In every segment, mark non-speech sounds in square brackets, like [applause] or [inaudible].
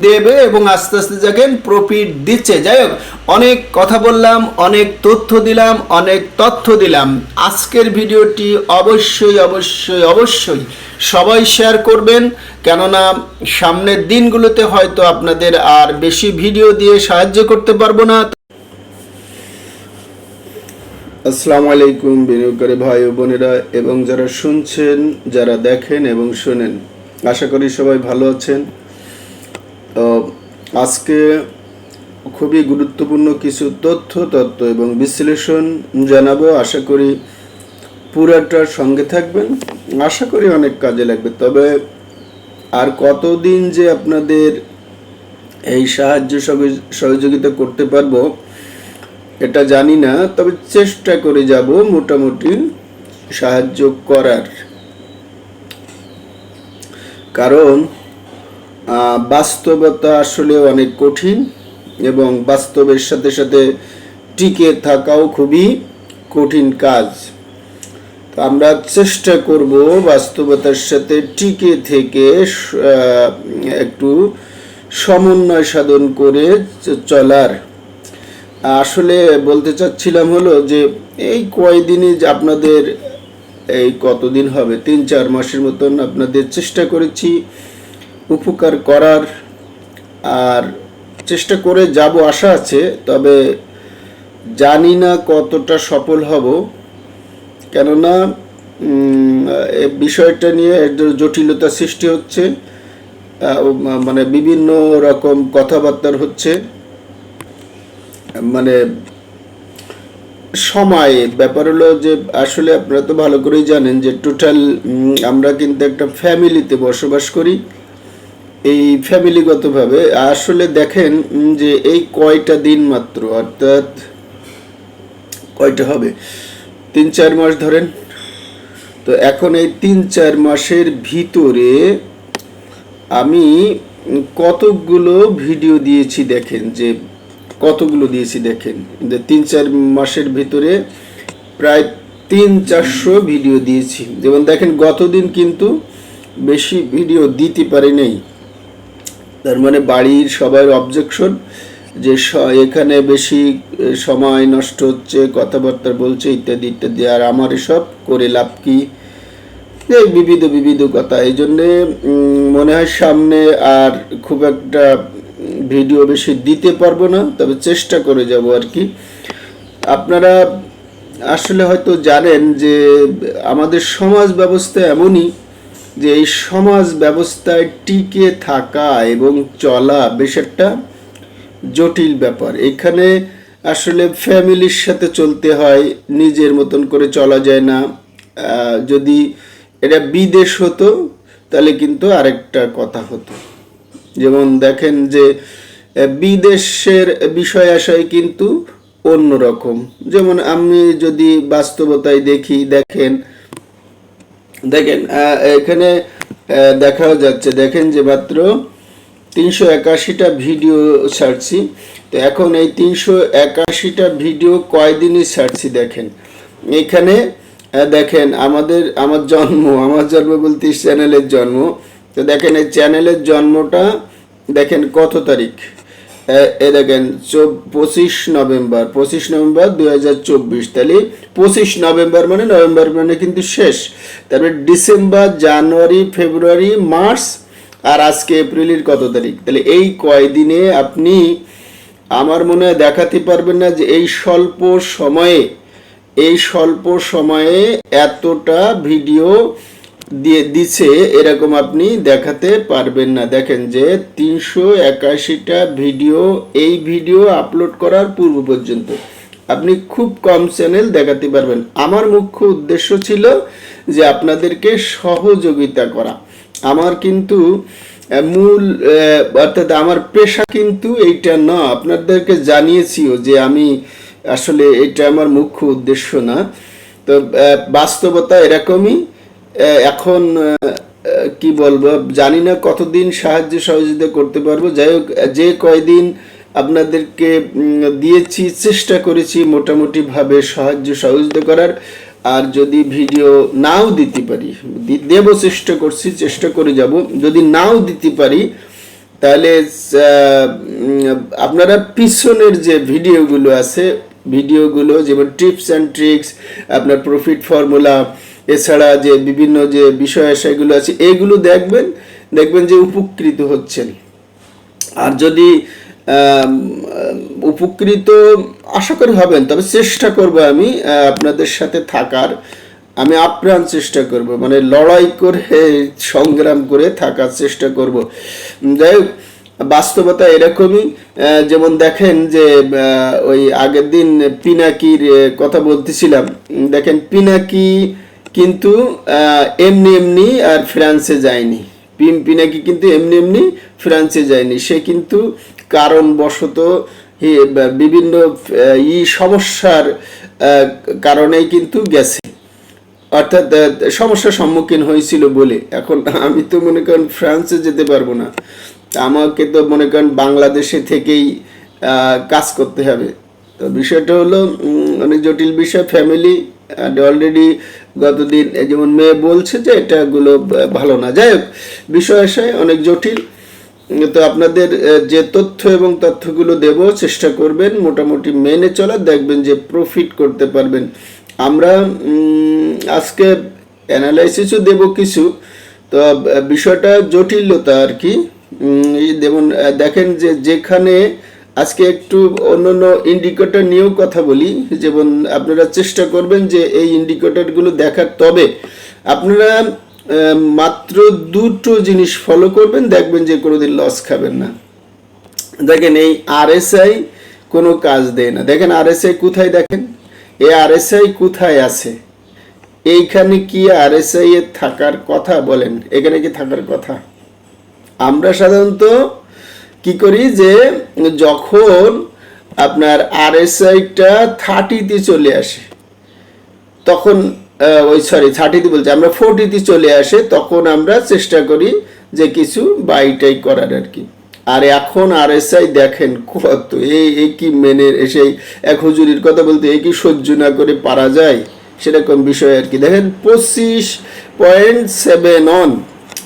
দেবে এবং আস্তে আস্তে দেখেন প্রফিট দিচ্ছে। যাই হোক, অনেক কথা বললাম, অনেক তথ্য দিলাম, অনেক তথ্য দিলাম। আজকের ভিডিওটি অবশ্যই অবশ্যই অবশ্যই সবাই শেয়ার করবেন, কেননা সামনের দিনগুলোতে হয়তো আপনাদের আর বেশি ভিডিও দিয়ে সাহায্য করতে পারব না। আসসালামু আলাইকুম বিনিয়োগকারী ভাই ও বোনেরা এবং যারা শুনছেন, যারা দেখেন এবং শোনেন, আশা করি সবাই ভালো আছেন। আজকে খুবই গুরুত্বপূর্ণ কিছু তথ্য, তত্ত্ব এবং বিশ্লেষণ জানাব। আশা করি পুরাটার সঙ্গে থাকবেন। আশা করি অনেক কাজে লাগবে। তবে আর কতদিন যে আপনাদের এই সাহায্য সহযোগি- সহযোগিতা করতে পারব, এটা জানি না। তবে চেষ্টা করে যাব মোটামুটি সাহায্য করার। কারণ বাস্তবতা আসলে অনেক কঠিন এবং বাস্তবের সাথে সাথে টিকে থাকাও খুবই কঠিন কাজ। তো আমরা চেষ্টা করব বাস্তবতার সাথে টিকে থেকে একটু সমন্বয় সাধন করে চলার। আসলে বলতে চাচ্ছিলাম হলো যে, এই কয়দিনই যে আপনাদের, এই কতদিন হবে? তিন, চার মাসের মতন আপনাদের চেষ্টা করেছি। উপকার করার আর চেষ্টা করে যাব, আশা আছে, তবে জানি না কতটা সফল হব। কেননা বিষয়টা নিয়ে জটিলতা সৃষ্টি হচ্ছে মানে বিভিন্ন রকম কথাবার্তার হচ্ছে মানে সময় ব্যাপার হলো যে, আসলে আপনারা তো ভালো করেই জানেন যে টোটাল আমরা কিন্তু একটা ফ্যামিলিতে বসবাস করি। এই ফ্যামিলিগতভাবে, আসলে দেখেন যে এই কয়টা দিন মাত্র, অর্থাৎ কয়টা হবে? তিন, চার মাস ধরেন। তো এখন এই তিন, চার মাসের ভিতরে আমি কতগুলো ভিডিও দিয়েছি দেখেন, যে কতগুলো দিয়েছি দেখেন। যে তিন, চার মাসের ভিতরে প্রায় তিন, চারশো ভিডিও দিয়েছি। যেমন দেখেন, গতদিন কিন্তু বেশি ভিডিও দিতে পারি নাই। তার মানে বাড়ির সবার অবজেকশন যে এখানে বেশি সময় নষ্ট হচ্ছে, কথাবার্তা বলছে, ইত্যাদি ইত্যাদি, আর আমার এসব করে লাভ কি? এই বিবিধ বিবিধ কথা। এই জন্যে মনে হয় সামনে আর খুব একটা ভিডিও বেশি দিতে পারব না, তবে চেষ্টা করে যাব আর কি। আপনারা আসলে হয়তো জানেন যে আমাদের সমাজ ব্যবস্থা এমনই যে এই সমাজ ব্যবস্থায় টিকে থাকা এবং চলা বেশ একটা জটিল ব্যাপার। এখানে আসলে ফ্যামিলির সাথে চলতে হয়, নিজের মতন করে চলা যায় না। যদি এটা বিদেশ হতো, তাহলে কিন্তু আরেকটা কথা হতো। যেমন দেখেন যে বিদেশের বিষয় আশয় কিন্তু অন্যরকম। যেমন আমি যদি বাস্তবতায় দেখি, দেখেন দেখেন এখানে আহ, দেখা যাচ্ছে দেখেন যে মাত্র তিনশো একাশিটা ভিডিও ছাড়ছি। তো এখন এই তিনশো একাশিটা ভিডিও কয়দিনই ছাড়ছি দেখেন? এখানে দেখেন আমাদের আমার জন্ম আমার জন্ম বলতে চ্যানেলের জন্ম। তো দেখেন এই চ্যানেলের জন্মটা দেখেন কত তারিখ? এ- এ দেখেন পঁচিশ নভেম্বর পঁচিশ নভেম্বর দুই হাজার চব্বিশ। তাহলে পঁচিশ নভেম্বর মানে নভেম্বর মানে কিন্তু শেষ। তারপরে ডিসেম্বর, জানুয়ারি, ফেব্রুয়ারি, মার্চ আর আজকে এপ্রিলের কত তারিখ? তাহলে এই কয়দিনে আপনি আমার মনে হয় দেখাতে পারবেন না যে এই স্বল্প সময়ে, এই স্বল্প সময়ে এতটা ভিডিও দিয়ে দিছে, এরকম আপনি দেখাতে পারবেন না। দেখেন যে তিনশো একাশিটা ভিডিও, এই ভিডিও আপলোড করার পূর্ব পর্যন্ত আপনি খুব কম চ্যানেল দেখাতে পারবেন। আমার মুখ্য উদ্দেশ্য ছিল যে আপনাদেরকে সহযোগিতা করা। আমার কিন্তু মূল অর্থাৎ আমার পেশা কিন্তু এইটা না। আপনাদেরকে জানিয়েছিও যে আমি আসলে এটা আমার মুখ্য উদ্দেশ্য না। তো বাস্তবতা এরকমই। এখন কি বলব, জানি না কতদিন সাহায্য সহযোগিতা করতে পারব। যাই হোক, যে কয়দিন আপনাদেরকে দিয়েছি, চেষ্টা করেছি মোটামুটিভাবে সাহায্য সহযোগিতা করার। আর যদি ভিডিও নাও দিতে পারি দেব চেষ্টা করছি, চেষ্টা করে যাব। যদি নাও দিতে পারি, তাহলে আপনারা পিছনের যে ভিডিওগুলো আছে, ভিডিওগুলো যেমন টিপস অ্যান্ড ট্রিক্স, আপনার প্রফিট ফর্মুলা এছাড়া যে বিভিন্ন যে বিষয় সেগুলো আছে, এগুলো দেখবেন দেখবেন যে উপকৃত হচ্ছেন। আর যদি উপকৃত আশা করি হবেন, তবে চেষ্টা করব আমি আপনাদের সাথে থাকার। আমি আপ্রাণ চেষ্টা করব মানে লড়াই করে, সংগ্রাম করে থাকার চেষ্টা করব। যাই হোক, বাস্তবতা এরকমই যেমন দেখেন যে ওই আগের দিন পিনাকির কথা বলতেছিলাম। দেখেন পিনাকি কিন্তু এমনি এমনি আর ফ্রান্সে যায়নি। পিম- পিনাকি কিন্তু এমনি এমনি ফ্রান্সে যায়নি। সে কিন্তু কারণবশত বিভিন্ন ই সমস্যার কারণেই কিন্তু গেছে। অর্থাৎ সমস্যার সম্মুখীন হয়েছিল বলে। এখন আমি তো মনে করেন ফ্রান্সে যেতে পারব না। আমাকে তো মনে করেন বাংলাদেশে থেকেই কাজ করতে হবে। তো বিষয়টা হলো অনেক জটিল বিষয়, ফ্যামিলি অলরেডি গতদিন যেমন মেয়ে বলছে যে এটাগুলো ভালো না। যাই হোক বিষয় আশায় অনেক জটিল। তো আপনাদের যে তথ্য এবং তথ্যগুলো দেব, চেষ্টা করবেন মোটামুটি মেনে চলা দেখবেন যে প্রফিট করতে পারবেন। আমরা আজকে অ্যানালাইসিসও দেব কিছু। তো বিষয়টা জটিলতা আর কি। যেমন দেখেন যে যেখানে আজকে একটু অন্যান্য ইন্ডিকেটর নিয়েও কথা বলি, যেমন আপনারা চেষ্টা করবেন যে এই ইন্ডিকেটরগুলো দেখার। তবে আপনারা মাত্র দুটো জিনিস ফলো করবেন, দেখবেন যে কোনোদিন লস খাবেন না। দেখেন এই আরএসআই কোনো কাজ দেয় না। দেখেন আরএসআই কোথায় দেখেন? এই আরএসআই কোথায় আছে? এইখানে কি আরএসআই এর থাকার কথা বলেন? এখানে কি থাকার কথা? আমরা সাধারণত কি করি যে যখন আপনার আরএসআইটা থার্টিতে চলে আসে, তখন ওই সরি থার্টিতে বলছি, আমরা ফোরটিতে চলে আসে, তখন আমরা চেষ্টা করি যে কিছু বাইটাই করার আর কি। আর এখন আরএসআই দেখেন কত এই কি মেনে সেই এক হুজুরির কথা বলতে এই কি সহ্য না করে পারা যায়, সেরকম বিষয় আর কি। দেখেন পঁচিশ পয়েন্ট সেভেন অন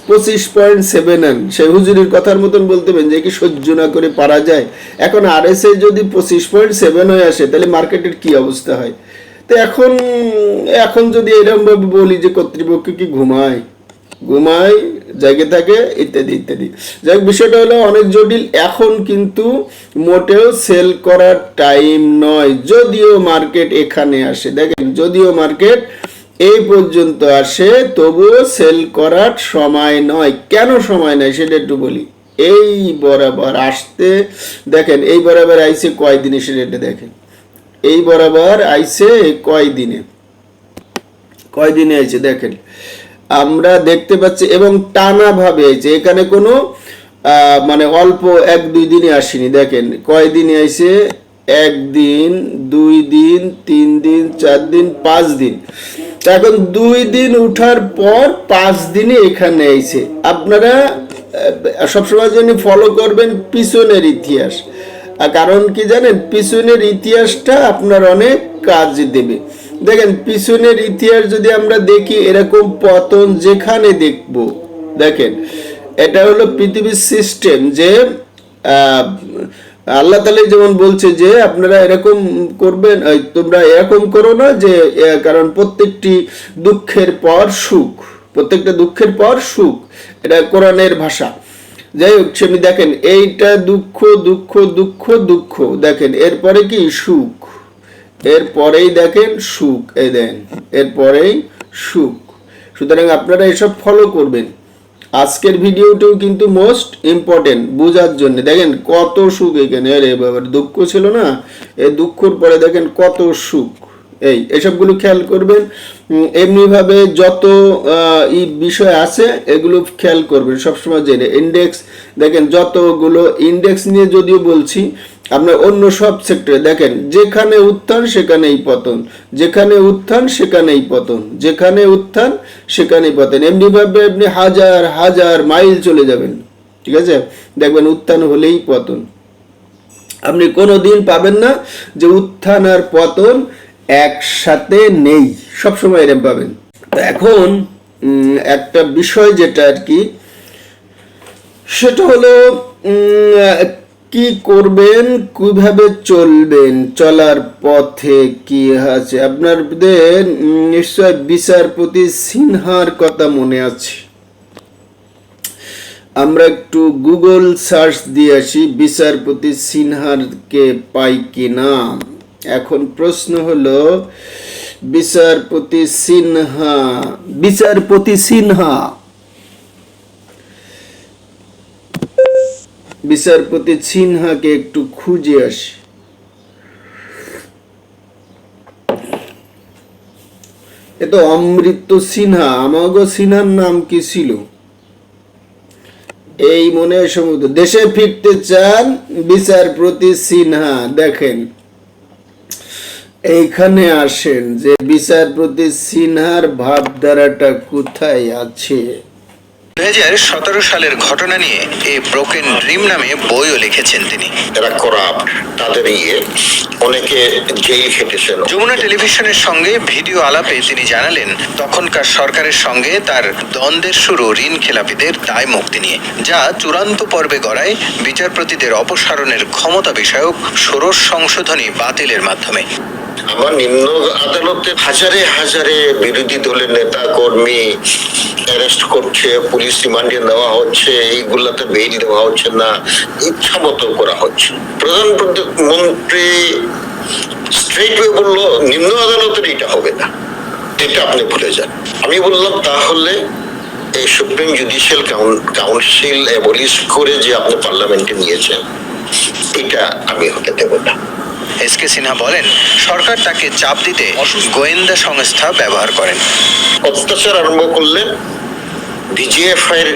পঁচিশ পয়েন্ট সেভেন অন সেই হুজুরির কথার মতন বলতে পারেন যে কি সহ্য না করে পারা যায়। এখন আরএসআই যদি পঁচিশ পয়েন্ট সেভেন হয়ে আসে, তাহলে মার্কেটের কি অবস্থা হয়? তো এখন এখন যদি এরকম ভাবে বলি যে কর্তৃপক্ষ কি ঘুমায়? ঘুমায়, জায়গা থাকে, ইত্যাদি ইত্যাদি। যাই বিষয়টা হলো অনেক জটিল। এখন কিন্তু মোটেও সেল করার টাইম নয়। যদিও মার্কেট এখানে আসে। দেখেন, যদিও মার্কেট এই পর্যন্ত আসে, তবুও সেল করার সময় নয়। কেন সময় নয় সেটা একটু বলি। এই বরাবর আসতে, দেখেন, এই বরাবর আইসে কয় দিনে সেটা দেখেন। এই বরাবর আইসে কয় দিনে? কয় আইছে দেখেন। আমরা দেখতে পাচ্ছি এবং টানা ভাবে আইছে। এখানে কোনো মানে অল্প এক দুই দিনে আসেনি। দেখেন, কয় দিনে আইছে? একদিন, দুই দিন, তিন দিন, চার দিন, পাঁচ দিন। এখন দুই দিন উঠার পর পাঁচ দিনে এখানে আইছে আপনারা সবসময় জন্য ফলো করবেন পিছনের ইতিহাস। কারণ কি জানেন? পিছনের ইতিহাসটা আপনার অনেক কাজ দেবে। দেখেন, পিছনের ইতিহাস যদি আমরা দেখি, এরকম পতন যেখানে দেখব, দেখেন, এটা হলো পৃথিবীর সিস্টেম যে আল্লাহ তালা যেমন বলছে যে আপনারা এরকম করবেন তোমরা এরকম করো না যে কারণ প্রত্যেকটি দুঃখের পর সুখ, প্রত্যেকটা দুঃখের পর সুখ, এটা কোরআনের ভাষা। যাই হোক সেমি দেখেন, এইটা দুঃখ দুঃখ দুঃখ দুঃখ, দেখেন, এরপরে কি? সুখ। এরপরেই দেখেন, সুখ, এই দেন, এরপরেই সুখ। সুতরাং আপনারা এসব ফলো করবেন। আজকের ভিডিওটাও কিন্তু মোস্ট ইম্পর্টেন্ট বোঝার জন্য। দেখেন কত সুখ এখানে। আরে বাবা, দুঃখ ছিল না? এই দুঃখর পরে দেখেন কত সুখ। এই, এসবগুলো খেয়াল করবেন। এমনিভাবে যত ই বিষয় আছে, এগুলো খেয়াল করবেন। সবসময় জেনে। ইন্ডেক্স দেখেন যতগুলো ইন্ডেক্স নিয়ে যদিও বলছি আপনার অন্য সব সেক্টরে দেখেন, যেখানে উত্থান সেখানেই পতন, যেখানে উত্থান সেখানেই পতন, যেখানে উত্থান সেখানেই পতন। এমনি এমনিভাবে আপনি হাজার হাজার মাইল চলে যাবেন, ঠিক আছে? দেখবেন উত্থান হলেই পতন। আপনি কোনো দিন পাবেন না যে উত্থান আর পতন একসাথে নেই, সবসময় এরম পাবেন। এখন একটা বিষয় যেটা আর কি, সেটা হলো কি করবেন? কীভাবে চলবেন? চলার পথে কি আছে? আপনাদের নিশ্চয় বিচারপতি সিনহার কথা মনে আছে। আমরা একটু গুগল সার্চ দিয়ে আসি, বিচারপতি সিনহারকে পাই কি না এখন প্রশ্ন হলো, বিচারপতি সিনহা বিচারপতি সিনহা বিচারপতি সিনহাকে একটু খুঁজে আসি। এ তো অমৃত সিনহা, আমাগো সিনহার নাম কি ছিল? এই মনে সমুদ্র। দেশে ফিরতে চান বিচারপতি সিনহা, দেখেন। এইখানে আসেন যে বিচারপতি সিনহার ভাবধারাটা কোথায় আছে? দু সালের ঘটনা নিয়ে এ ব্রোকেন ড্রিম নামে বইও লিখেছেন তিনি। এরা করাপ্ট তাদের ইয়ে অনেকে জেল খেটেছেন। যমুনা টেলিভিশনের সঙ্গে ভিডিও আলাপে তিনি জানালেন তখনকার সরকারের সঙ্গে তার দ্বন্দ্বের শুরু ঋণ খেলাপিদের দায় মুক্তি নিয়ে যা চূড়ান্ত পর্বে গড়ায় বিচারপতিদের অপসারণের ক্ষমতা বিষয়ক ষোড়শ সংশোধনী বাতিলের মাধ্যমে। আমার নিম্ন আদালতে হাজারে হাজারে বিরোধী দলের নেতা কর্মী অ্যারেস্ট করছে পুলিশ রিমান্ডে নেওয়া হচ্ছে এইগুলাতে বেইল দেওয়া হচ্ছে না ইচ্ছা মতো করা হচ্ছে। প্রধানমন্ত্রী বলল নিম্ন আদালতের এটা হবে না। এটা আপনি ভুলে যান। আমি বললাম তাহলে এই সুপ্রিম জুডিশিয়াল কাউন্সিল অ্যাবলিশ করে যে আপনি পার্লামেন্টে নিয়েছেন এটা আমি হতে দেব না। এস কে সিনহা বলেন সরকার তাকে চাপ দিতে গোয়েন্দা সংস্থা ব্যবহার করেন। অত্যাচার আরম্ভ করলেন ডিজিএফ এর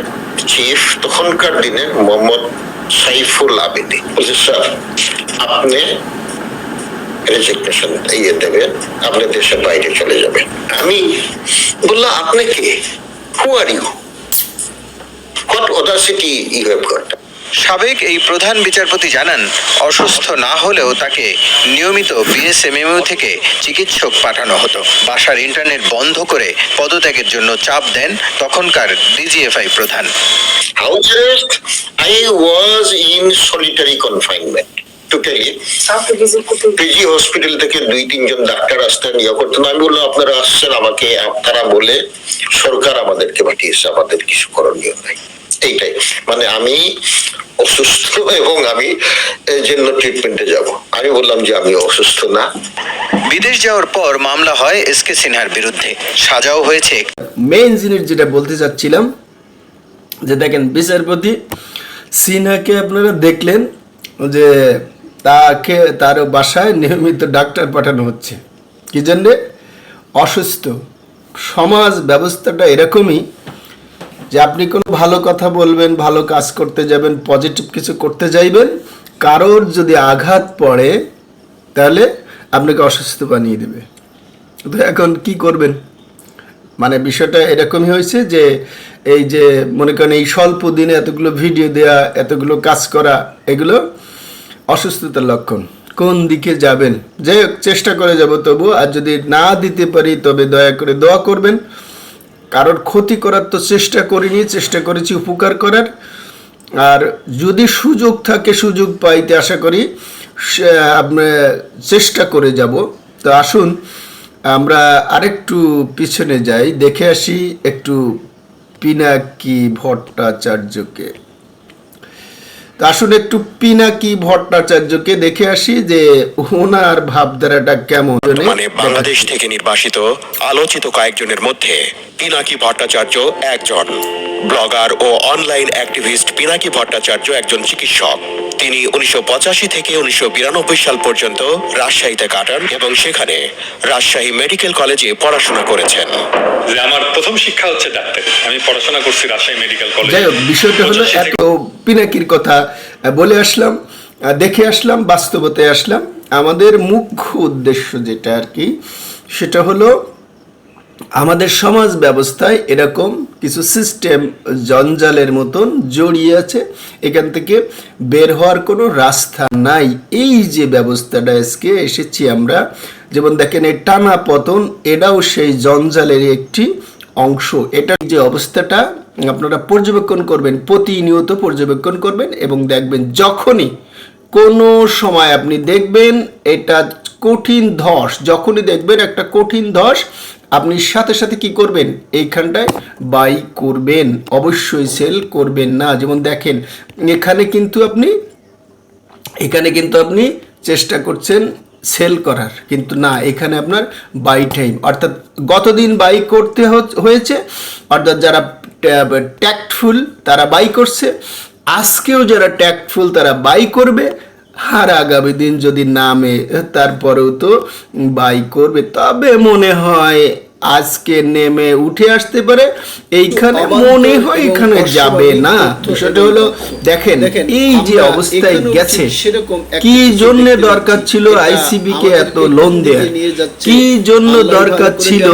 চিফ তখনকার দিনে মোহাম্মদ সাইফুল আবেদি। বলছে, স্যার, আপনি রেজিগনেশন ইয়ে দেবেন, আপনি দেশের বাইরে চলে যাবেন। আমি বললাম, আপনি কে? Who are you what audacity you have got সাবেক এই প্রধান বিচারপতি জানান অসুস্থ না হলেও তাকে নিয়মিত বিএসএমএমইউ থেকে চিকিৎসক পাঠানো হতো। বাসার ইন্টারনেট বন্ধ করে পদত্যাগের জন্য চাপ দেন তখনকার ডিজিএফআই প্রধান। Was in solitary confinement. To PG hospital থেকে দুই তিনজন ডাক্তার আসতেন ইয়ে করতেন। আমি বললাম আপনারা আসছেন আমাকে তারা বলে সরকার আমাদেরকে পাঠিয়েছে আমাদের কিছু করণীয় নাই। এইটাই। মানে আমি অসুস্থ এবং আমি এই জন্য ট্রিটমেন্টে যাব। আমি বললাম যে আমি অসুস্থ না। বিদেশ যাওয়ার পর মামলা হয় এস কে সিনহার বিরুদ্ধে। সাজাও হয়েছে মেইন জিনিস যেটা বলতে চাচ্ছিলাম যে দেখেন বিচারপতি সিনহাকে আপনারা দেখলেন যে তাকে তার বাসায় নিয়মিত ডাক্তার পাঠানো হচ্ছে। কি জন্যে? অসুস্থ। সমাজ ব্যবস্থাটা এরকমই যে আপনি কোনো ভালো কথা বলবেন, ভালো কাজ করতে যাবেন পজিটিভ কিছু করতে যাইবেন, কারোর যদি আঘাত পড়ে, তাহলে আপনাকে অসুস্থ বানিয়ে দেবে। তো এখন কি করবেন? মানে বিষয়টা এরকমই হয়েছে যে, এই যে মনে করেন এই স্বল্প দিনে এতগুলো ভিডিও দেয়া, এতগুলো কাজ করা, এগুলো অসুস্থতার লক্ষণ। কোন দিকে যাবেন? যে চেষ্টা করে যাব তবু আর যদি না দিতে পারি, তবে দয়া করে দোয়া করবেন। কারোর ক্ষতি করার তো চেষ্টা করিনি, চেষ্টা করেছি উপকার করার। আর যদি সুযোগ থাকে, সুযোগ পাইতে আশা করি আমরা চেষ্টা করে যাব। তো আসুন, আমরা আরেকটু পিছনে যাই, দেখে আসি একটু পিনাকি ভট্টাচার্যকে। তো আসুন একটু পিনাকি ভট্টাচার্যকে দেখে আসি যে ওনার ভাবধারাটা কেমন। মানে বাংলাদেশ থেকে নির্বাসিত, আলোচিত কয়েকজনের মধ্যে পিনাকি ভট্টাচার্য একজন। ব্লগার ও অনলাইন অ্যাক্টিভিস্ট পিনাকি ভট্টাচার্য একজন চিকিৎসক। তিনি উনিশশো থেকে উনিশশো সাল পর্যন্ত রাজশাহীতে কাটান এবং সেখানে রাজশাহী মেডিকেল কলেজে পড়াশোনা করেছেন। যে আমার প্রথম শিক্ষা হচ্ছে ডাক্তারি। আমি পড়াশোনা করছি রাজশাহী মেডিকেল কলেজ। যাই হোক বিষয়টা হলো এত পিনাকির কথা বলে আসলাম দেখে আসলাম বাস্তবতায় আসলাম। আমাদের মুখ্য উদ্দেশ্য যেটা আর কি সেটা হলো আমাদের সমাজ ব্যবস্থায় এরকম কিছু সিস্টেম জঞ্জালের মতন জড়িয়ে আছে। এখান থেকে বের হওয়ার কোনো রাস্তা নাই। এই যে ব্যবস্থাটা আজকে এসেছি আমরা, যেমন দেখেন এই টানা পতন, এটাও সেই জঞ্জালের একটি অংশ। এটার যে অবস্থাটা আপনারা পর্যবেক্ষণ করবেন, প্রতিনিয়ত পর্যবেক্ষণ করবেন এবং দেখবেন যখনই কোনো সময় আপনি দেখবেন এটা কঠিন ধস, যখনই দেখবেন একটা কঠিন ধস আপনি সাথে সাথে কি করবেন? এইখানটায় বাই করবেন। অবশ্যই সেল করবেন না। যেমন দেখেন, এখানে কিন্তু আপনি, এখানে কিন্তু আপনি চেষ্টা করছেন সেল করার। কিন্তু না, এখানে আপনার বাই টাইম। অর্থাৎ গতদিন বাই করতে হয়েছে, অর্থাৎ যারা ট্যাক্টফুল, তারা বাই করছে। আজকেও যারা ট্যাক্টফুল, তারা বাই করবে। আর আগামী দিন যদি নামে, তারপরেও তো বাই করবে। তবে মনে হয় আজকে নেমে উঠে আসতে পারে এইখানে মনে হয় এখানে যাবে না। বিষয়টা হলো দেখেন এই যে অবস্থায় গেছে কি জন্য দরকার ছিল আইসিবি কে এত লোন দেওয়ার? কি জন্য দরকার ছিল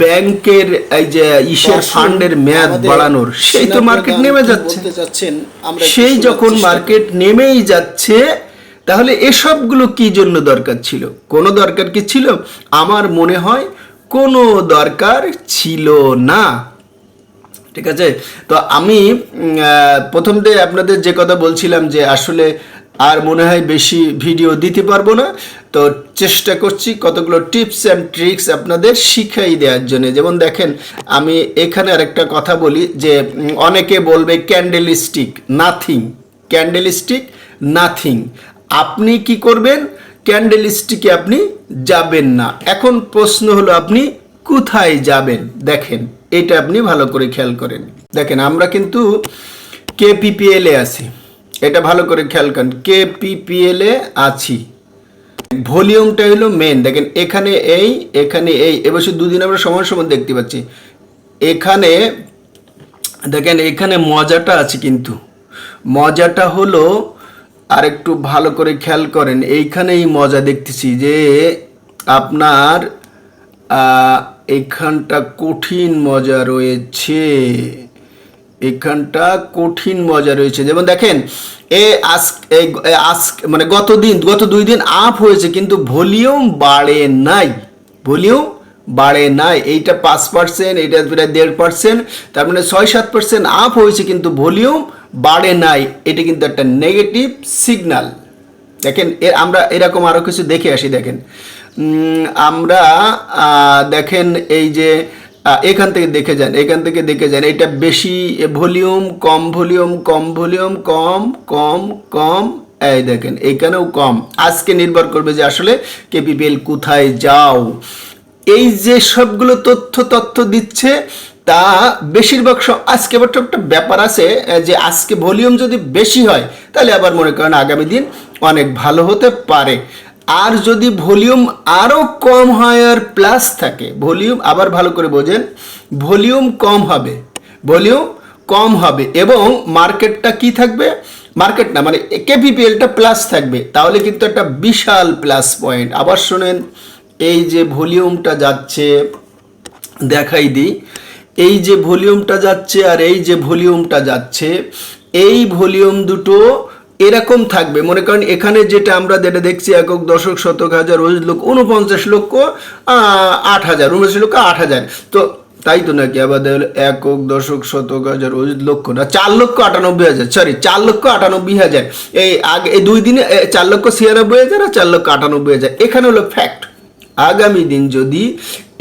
ব্যাংকের এই যে ইসের ফান্ডের মেয়াদ বাড়ানোর? সেই তো মার্কেট নেমে যাচ্ছে। সেই যখন মার্কেট নেমেই যাচ্ছে তাহলে এসবগুলো কি জন্য দরকার ছিল? কোনো দরকার কি ছিল? আমার মনে হয় কোনো দরকার ছিল না। ঠিক আছে? তো আমি আহ, প্রথমতে আপনাদের যে কথা বলছিলাম যে আসলে আর মনে হয় বেশি ভিডিও দিতে পারব না তো চেষ্টা করছি কতগুলো টিপস অ্যান্ড ট্রিক্স আপনাদের শিখাই দেওয়ার জন্য। যেমন দেখেন আমি এখানে আরেকটা কথা বলি যে অনেকে বলবে candle stick nothing candle stick nothing আপনি কি করবেন? ক্যান্ডেল স্টিকে আপনি যাবেন না। এখন প্রশ্ন হলো আপনি কোথায় যাবেন? দেখেন, এটা আপনি ভালো করে খেয়াল করেন। দেখেন, আমরা কিন্তু কেপিপিএল এ আছি। এটা ভালো করে খেয়াল করেন কেপিপিএল এ আছি। ভলিউমটা হলো মেন দেখেন, এখানে এই এখানে এই এবছর দুদিন আমরা সমান সমান দেখতে পাচ্ছি। এখানে, দেখেন, এখানে মজাটা আছে কিন্তু। মজাটা হলো আর একটু ভালো করে খেয়াল করেন, এইখানেই মজা দেখতেছি যে আপনার এখানটা কঠিন মজা রয়েছে। এখানটা কঠিন মজা রয়েছে। যেমন দেখেন, এ আস্ক আস্ক মানে গত দিন গত দুই দিন আপ হয়েছে, কিন্তু ভলিউম বাড়ে নাই। ভলিউম বাড়ে নাই। এইটা পাঁচ পার্সেন্ট এইটা প্রায় দেড় পার্সেন্ট তার মানে ছয় সাত পার্সেন্ট আপ হয়েছে কিন্তু ভলিউম বাড়ে নাই। এটা কিন্তু একটা নেগেটিভ সিগনাল দেখেন এর আমরা এরকম আরও কিছু দেখে আসি, দেখেন। আমরা দেখেন এই যে এখান থেকে দেখে যান, এখান থেকে দেখে যান এটা বেশি ভলিউম কম ভলিউম কম ভলিউম কম কম কম, এই দেখেন, এখানেও কম। আজকে নির্ভর করবে যে আসলে কেপিপিএল কোথায় যাও। এই যে সবগুলো তথ্য তথ্য দিচ্ছে, তা বেশিরভাগ আজকে আবার একটা ব্যাপার আছে যে আজকে ভলিউম যদি বেশি হয়, তাহলে আবার মনে করেন আগামী দিন অনেক ভালো হতে পারে। আর যদি ভলিউম আরও কম হয় আর প্লাস থাকে, ভলিউম আবার ভালো করে বোঝেন, ভলিউম কম হবে, ভলিউম কম হবে এবং মার্কেটটা কি থাকবে? মার্কেট না মানে কেপিপিএলটা প্লাস থাকবে, তাহলে কিন্তু একটা বিশাল প্লাস পয়েন্ট। আবার শোনেন এই যে ভলিউমটা যাচ্ছে, দেখাই দিই। এই যে ভলিউমটা যাচ্ছে আর এই যে ভলিউমটা যাচ্ছে, এই ভলিউম দুটো এরকম থাকবে। মনে করেন এখানে যেটা আমরা যেটা দেখছি, একক, দশক, শতক, হাজার ওই লক্ষ উনপঞ্চাশ লক্ষ আট হাজার উনপঞ্চাশ লক্ষ, আট হাজার। তো তাই তো নাকি? আবার একক, দশক, শতক, হাজার ওই লক্ষ না, চার লক্ষ আটানব্বই হাজার সরি চার লক্ষ আটানব্বই হাজার। এই আগে, এই দুই দিনে চার লক্ষ ছিয়ানব্বই হাজার আর চার লক্ষ আটানব্বই হাজার। এখানে হলো ফ্যাক্ট আগামী দিন যদি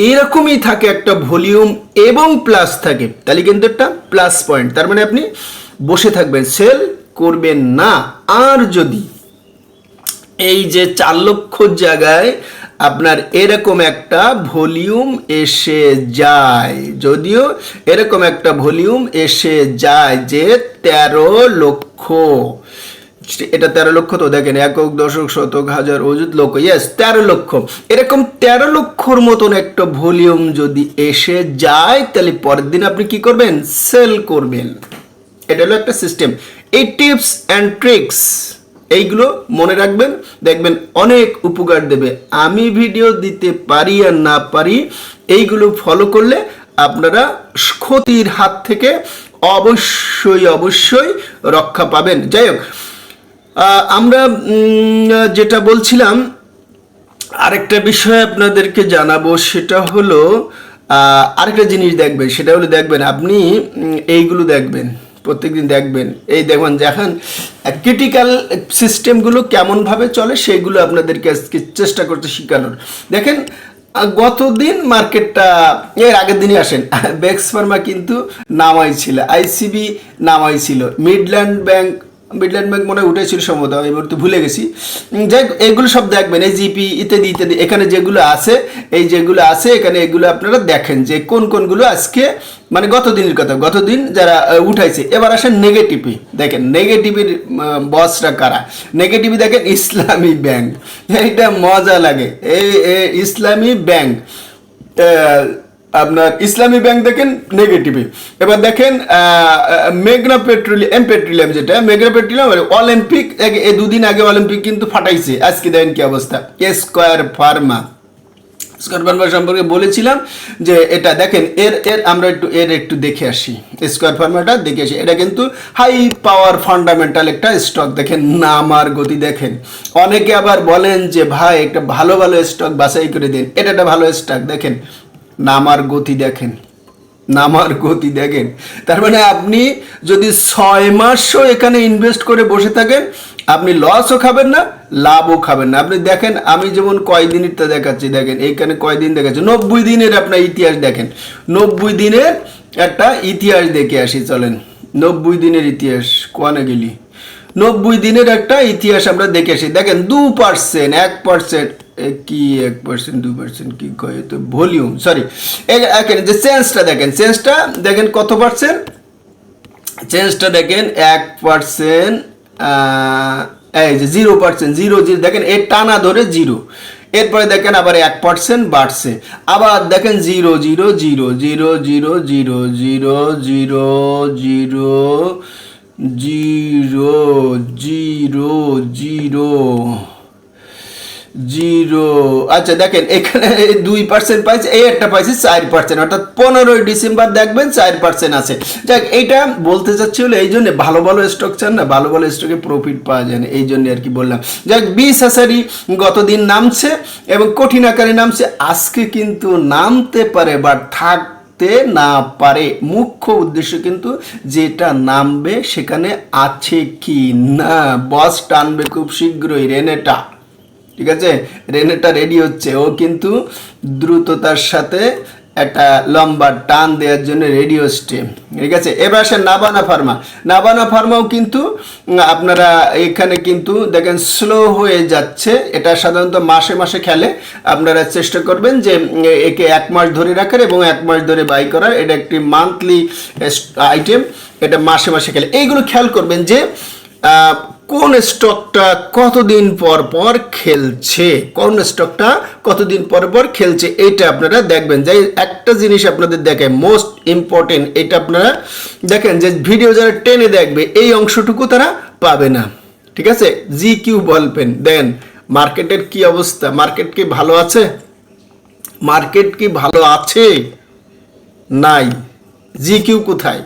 এরকমই থাকে একটা ভলিউম এবং প্লাস থাকে, তাহলে কিন্তু একটা প্লাস পয়েন্ট। তার মানে আপনি বসে থাকবেন, সেল করবেন না। আর যদি এই যে চার লক্ষ জায়গায় আপনার এরকম একটা ভলিউম এসে যায়, যদিও এরকম একটা ভলিউম এসে যায় যে তেরো লক্ষ এটা তেরো লক্ষ তো দেখেন, একক, দশক, শতক, হাজার অযুত লক্ষ ইয়েস তেরো লক্ষ। এরকম তেরো লক্ষর মতন একটা ভলিউম যদি এসে যায়, তাহলে পরের দিন আপনি কি করবেন? সেল করবেন। এটা হলো একটা সিস্টেম। এই টিপস অ্যান্ড ট্রিক্স, এইগুলো মনে রাখবেন। দেখবেন অনেক উপকার দেবে। আমি ভিডিও দিতে পারি আর না পারি, এইগুলো ফলো করলে আপনারা ক্ষতির হাত থেকে অবশ্যই অবশ্যই রক্ষা পাবেন। যাই হোক আমরা যেটা বলছিলাম, আরেকটা বিষয় আপনাদেরকে জানাব, সেটা হলো আরেকটা জিনিস দেখবেন, সেটা হলো দেখবেন, আপনি এইগুলো দেখবেন, প্রত্যেকদিন দেখবেন, এই দেখবেন এখন ক্রিটিক্যাল সিস্টেমগুলো কেমনভাবে চলে সেইগুলো আপনাদেরকে আজকে চেষ্টা করতে শেখানোর। দেখেন গতদিন মার্কেটটা, এর আগের দিনই আসেন [laughs] বেক্স ফার্মা কিন্তু নামাই ছিল, আইসিবি নামাই ছিল, মিডল্যান্ড ব্যাংক মিডল্যান্ড ব্যাংক মনে উঠেছিল সম্ভবত, আমি তো ভুলে গেছি। যাই এগুলো সব দেখবেন, এই জিপি, ইত্যাদি ইত্যাদি, এখানে যেগুলো আছে, এই যেগুলো আছে, এখানে এগুলো আপনারা দেখেন যে কোন কোনগুলো আজকে মানে গত দিনের কথা, গত দিন যারা উঠাইছে। এবার আসেন নেগেটিভে দেখেন নেগেটিভের বসরা কারা? নেগেটিভি দেখেন ইসলামী ব্যাংক এটা মজা লাগে। এই ইসলামী ব্যাংক আপনার ইসলামী ব্যাংক দেখেন নেগেটিভে এবার দেখেন মেঘনা পেট্রোলিয়াম এম পেট্রোলিয়াম যেটা, মেঘনা পেট্রোলিয়াম অলিম্পিক এই দুদিন আগে অলিম্পিক কিন্তু ফাটাইছে। আজকে দেখেন কি অবস্থা। Square Pharma? স্কোয়ার ফার্মা সম্পর্কে বলেছিলাম যে এটা দেখেন, এর এর, আমরা একটু, এর একটু দেখে আসি। স্কোয়ার ফার্মাটা দেখে আসি। এটা কিন্তু হাই পাওয়ার ফান্ডামেন্টাল একটা স্টক দেখেন নামার গতি দেখেন। অনেকে আবার বলেন যে, ভাই, একটা ভালো ভালো স্টক বাছাই করে দিন। এটা একটা ভালো স্টক দেখেন। নামার গতি দেখেন। নামার গতি দেখেন। তার মানে আপনি যদি ছয় মাসও এখানে ইনভেস্ট করে বসে থাকেন, আপনি লসও খাবেন না, লাভও খাবেন না। আপনি দেখেন, আমি যেমন কয়দিনেরটা দেখাচ্ছি, দেখেন, এইখানে কয়দিন দেখাচ্ছি, নব্বই দিনের আপনার ইতিহাস দেখেন। নব্বই দিনের একটা ইতিহাস দেখে আসি, চলেন। নব্বই দিনের ইতিহাস, কোয়ানে গেলি? নব্বই দিনের একটা ইতিহাস আমরা দেখে আসি। দেখেন, দু পার্সেন্ট এক পার্সেন্ট কি এক পার্সেন্ট দু পার্সেন্ট কি কয় তো ভলিউম সরি এখানে যে চেঞ্জটা দেখেন চেঞ্জটা দেখেন কত পার্সেন্ট চেঞ্জটা দেখেন এক পার্সেন্ট এই যে জিরো পার্সেন্ট জিরো জিরো দেখেন এর টানা ধরে জিরো এরপরে দেখেন আবার এক পার্সেন্ট বাড়ছে আবার দেখেন zero zero zero zero zero zero zero zero zero zero zero zero zero. আচ্ছা দেখেন, এখানে দুই পার্সেন্ট পাইছে, এই একটা পাইছে চার পার্সেন্ট অর্থাৎ পনেরোই ডিসেম্বর দেখবেন চার পার্সেন্ট আছে। যাক এইটা বলতে চাচ্ছি হলো এই জন্য ভালো ভালো স্টক চান না, ভালো ভালো স্টকে প্রফিট পাওয়া যায় না, এই জন্য আর কি বললাম। যাক, বিশ হাজারই গতদিন নামছে এবং কঠিন আকারে নামছে, আজকে কিন্তু নামতে পারে বা থাক না পারে, মুখ্য উদ্দেশ্য কিন্তু যেটা নামবে সেখানে আছে কি না বস টানবে খুব শীঘ্রই, রেনেটা। ঠিক আছে? রেনেটা রেডি হচ্ছে। ও কিন্তু দ্রুততার সাথে একটা লম্বা টান দেওয়ার জন্য রেডি হচ্ছে। ঠিক আছে? এবার আসে নাবানা ফার্মা নাবানা ফার্মাও কিন্তু আপনারা এখানে কিন্তু দেখেন স্লো হয়ে যাচ্ছে। এটা সাধারণত মাসে মাসে খেলে। আপনারা চেষ্টা করবেন যে একে এক মাস ধরে রাখার এবং এক মাস ধরে বাই করার। এটা একটি মান্থলি আইটেম এটা মাসে মাসে খেলে। এইগুলো খেয়াল করবেন যে কোন স্টকটা কতদিন পর পর খেলছে? কোন স্টকটা কতদিন পর পর খেলছে? এটা আপনারা দেখবেন। যে একটা জিনিস আপনাদের দেখে মোস্ট ইম্পর্টেন্ট এটা আপনারা দেখেন যে ভিডিও যারা টেনে দেখবে, এই অংশটুকু তারা পাবে না। ঠিক আছে? জি কিউ বলবেন দেন মার্কেটের কি অবস্থা? মার্কেট কি ভালো আছে? মার্কেট কি ভালো আছে? নাই। জি কিউ কোথায়?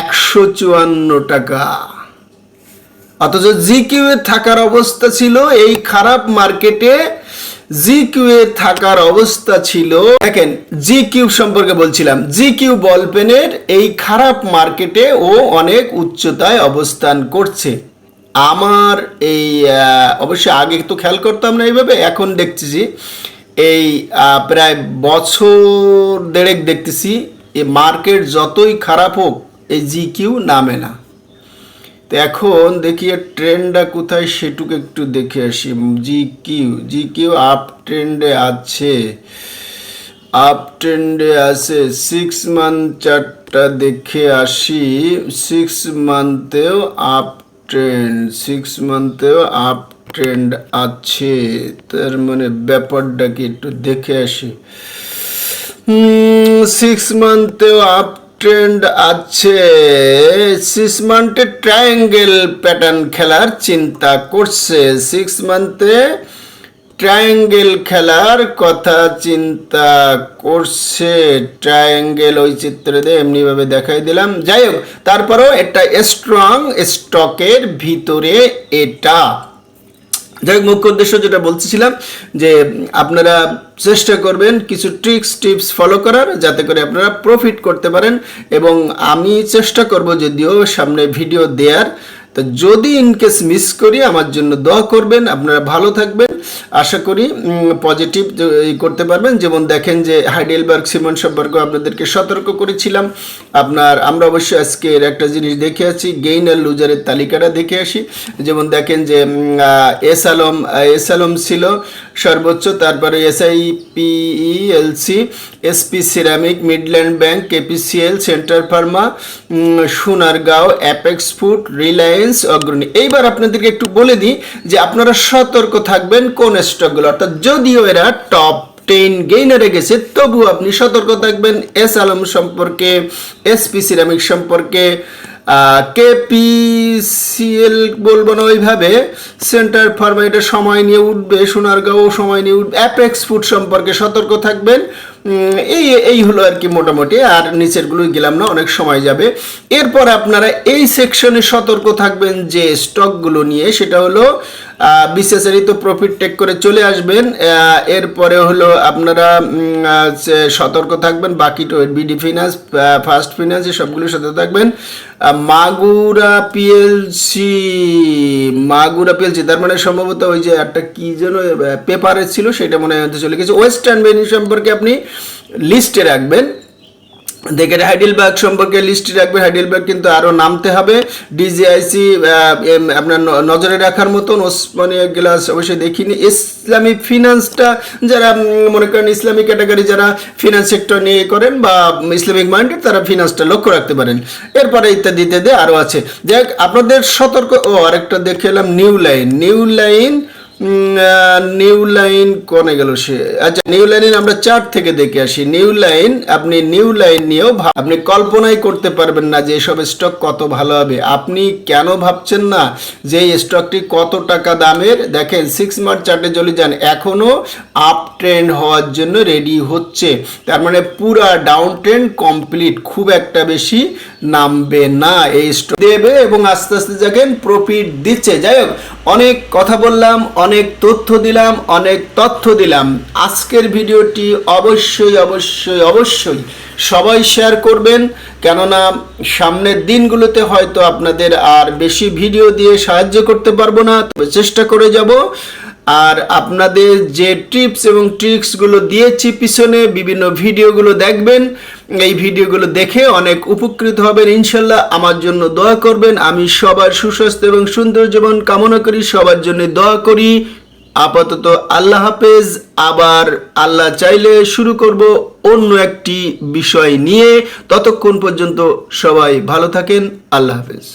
একশো চুয়ান্ন টাকা। অথচ জি কিউ এ থাকার অবস্থা ছিল এই খারাপ মার্কেটে জি কিউ এ থাকার অবস্থা ছিল। দেখেন জি কিউ সম্পর্কে বলছিলাম জি কিউ বল পেনের এই খারাপ মার্কেটে ও অনেক উচ্চতায় অবস্থান করছে। আমার এই আহ, অবশ্যই আগে তো খেয়াল করতাম না এইভাবে এখন দেখতেছি এই প্রায় বছর দেড়েক দেখতেছি এই মার্কেট যতই খারাপ হোক এই জি কিউ নামে না। তো এখন দেখি এর ট্রেন্ডটা কোথায় সেটুকু একটু দেখে আসি। G Q G Q up ট্রেন্ডে আছে। আপ ট্রেন্ডে আছে। সিক্স মান্থ চারটা দেখে আসি। সিক্স মান্থেও আপ ট্রেন্ড সিক্স মান্থেও আপ ট্রেন্ড আছে। তার মানে ব্যাপারটা কি একটু দেখে আসি। সিক্স মান্থেও আপ ট্রেন্ড আছে। সিক্স মান্থে ট্রায়াঙ্গেল প্যাটার্ন খেলার চিন্তা করছে। সিক্স মান্থে ট্রায়াঙ্গেল খেলার কথা চিন্তা করছে। ট্রায়াঙ্গেল ওই চিত্রে দিয়ে এমনিভাবে দেখাই দিলাম। যাই হোক, তারপরেও একটা স্ট্রং স্টকের ভিতরে এটা। যাই হোক, মুখ্য উদ্দেশ্য যেটা বলতেছিলাম যে আপনারা চেষ্টা করবেন কিছু ট্রিক্স টিপস ফলো করার যাতে করে আপনারা প্রফিট করতে পারেন এবং আমি চেষ্টা করব যদিও সামনে ভিডিও দেওয়ার তো যদি ইনকেস মিস করি, আমার জন্য দোয়া করবেন, আপনারা ভালো থাকবেন। আশা করি পজিটিভ করতে পারবেন। যেমন দেখেন যে হাইডেলবার্গ সিমন সম্পর্কে আপনাদেরকে সতর্ক করেছিলাম। আপনার, আমরা অবশ্যই আজকের একটা জিনিস দেখে আছি গেইন আর লুজারের তালিকাটা দেখে আসি। যেমন দেখেন যে এস আলম এস আলম ছিল সর্বোচ্চ, তারপরে SI PLC SP ceramic Midland bank KPCL centre pharma Sonargaon apex food Reliance Agrani এইবার আপনাদেরকে একটু বলে দিই যে আপনারা সতর্ক থাকবেন কোন স্টকগুলো অর্থাৎ যদিও এরা টপ টেন গেইনারে গেছে তবু আপনি সতর্ক থাকবেন এস আলম সম্পর্কে এসপি সিরামিক সম্পর্কে কেপিসিএল বলব না ওইভাবে সেন্টার ফার্মা সময় নিয়ে উঠবে, সোনারগাঁও সময় নিয়ে উঠবে অ্যাপেক্স ফুড সম্পর্কে সতর্ক থাকবেন। এই এই হলো আর কি মোটামুটি, আর নিচেরগুলোই গেলাম না, অনেক সময় যাবে। এরপর আপনারা এই সেকশনে সতর্ক থাকবেন যে স্টকগুলো নিয়ে, সেটা হলো বিশেষারি তো প্রফিট টেক করে চলে আসবেন। এরপরে হলো আপনারা সতর্ক থাকবেন, বাকি তো বিডি ফিনান্স ফার্স্ট ফিনান্স সবগুলোর সাথে থাকবেন। মাগুরা পিএলসি মাগুরা পিএলসি তার মানে সম্ভবত ওই যে একটা কি যেন পেপারে ছিল, সেটা মনে হয় চলে গেছে। ওয়েস্টার্ন বেনি সম্পর্কে আপনি লিস্টে রাখবেন। দেখেন হাইডেলবার্গ সম্পর্কে লিস্টে রাখবে। হাইডেলবার্গ কিন্তু আরও নামতে হবে। ডিজিআইসি আপনার নজরে রাখার মতন। ওসমানিয়া গ্লাস অবশ্যই দেখিনি। ইসলামিক ফিনান্সটা যারা মনে করেন ইসলামিক ক্যাটাগরি যারা ফিনান্স সেক্টর নিয়ে করেন বা ইসলামিক মাইন্ডেড তারা ফিনান্সটা লক্ষ্য রাখতে পারেন। এরপরে ইত্যাদি ইত্যাদি আরও আছে। যাই আপনাদের সতর্ক ও, আরেকটা দেখে এলাম new line new line new line কোনে গেল সে? আচ্ছা নিউ লাইন আমরা চার্ট থেকে দেখে আসি। নিউ লাইন আপনি নিউ লাইন নিয়েও আপনি কল্পনাই করতে পারবেন না যে এসব স্টক কত ভালো হবে। আপনি কেন ভাবছেন না যে এই স্টকটি কত টাকা দামের? দেখেন সিক্স মার্চ চার্টে চলে যান। এখনও আপ ট্রেন্ড হওয়ার জন্য রেডি হচ্ছে। তার মানে পুরা ডাউন ট্রেন্ড কমপ্লিট খুব একটা বেশি নামবে না, এই স্টক দেবে এবং আস্তে আস্তে দেখেন প্রফিট দিচ্ছে। যাই হোক, অনেক কথা বললাম, অনেক তথ্য দিলাম, অনেক তথ্য দিলাম। আজকের ভিডিওটি অবশ্যই অবশ্যই অবশ্যই সবাই শেয়ার করবেন, কেননা সামনের দিনগুলোতে হয়তো আপনাদের আর বেশি ভিডিও দিয়ে সাহায্য করতে পারব না। তবে চেষ্টা করে যাব। আর আপনাদের যে টিপস এবং ট্রিক্সগুলো দিয়েছি পিছনে বিভিন্ন ভিডিওগুলো দেখবেন, এই ভিডিওগুলো দেখে অনেক উপকৃত হবেন। ইনশাল্লাহ আমার জন্য দোয়া করবেন। আমি সবার সুস্বাস্থ্য এবং সুন্দর জীবন কামনা করি। সবার জন্য দোয়া করি। আপাতত আল্লাহ হাফেজ। আবার আল্লাহ চাইলে শুরু করব অন্য একটি বিষয় নিয়ে। ততক্ষণ পর্যন্ত সবাই ভালো থাকেন। আল্লাহ হাফেজ।